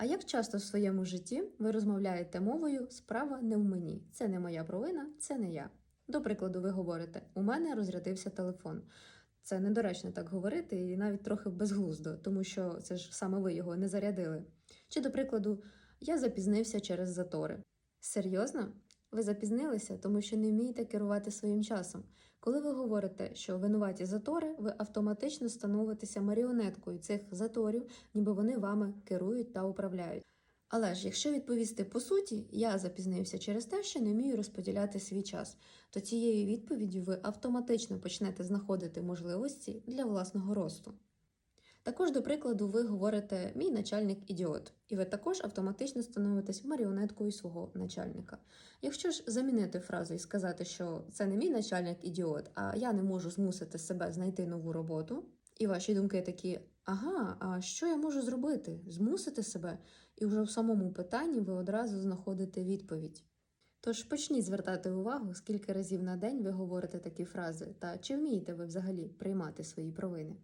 А як часто в своєму житті ви розмовляєте мовою справа не в мені, це не моя провина, це не я. До прикладу, ви говорите: у мене розрядився телефон. Це недоречно так говорити і навіть трохи безглуздо, тому що це ж саме ви його не зарядили. Чи, до прикладу, я запізнився через затори. Серйозно? Ви запізнилися, тому що не вмієте керувати своїм часом. Коли ви говорите, що винуваті затори, ви автоматично становитеся маріонеткою цих заторів, ніби вони вами керують та управляють. Але ж, якщо відповісти по суті, я запізнився через те, що не вмію розподіляти свій час, то цією відповіддю ви автоматично почнете знаходити можливості для власного росту. Також, до прикладу, ви говорите мій начальник ідіот, і ви також автоматично становитесь маріонеткою свого начальника. Якщо ж замінити фразу і сказати, що це не мій начальник ідіот, а я не можу змусити себе знайти нову роботу, і ваші думки такі: ага, а що я можу зробити? Змусити себе? І вже в самому питанні ви одразу знаходите відповідь. Тож почніть звертати увагу, скільки разів на день ви говорите такі фрази, та чи вмієте ви взагалі приймати свої провини.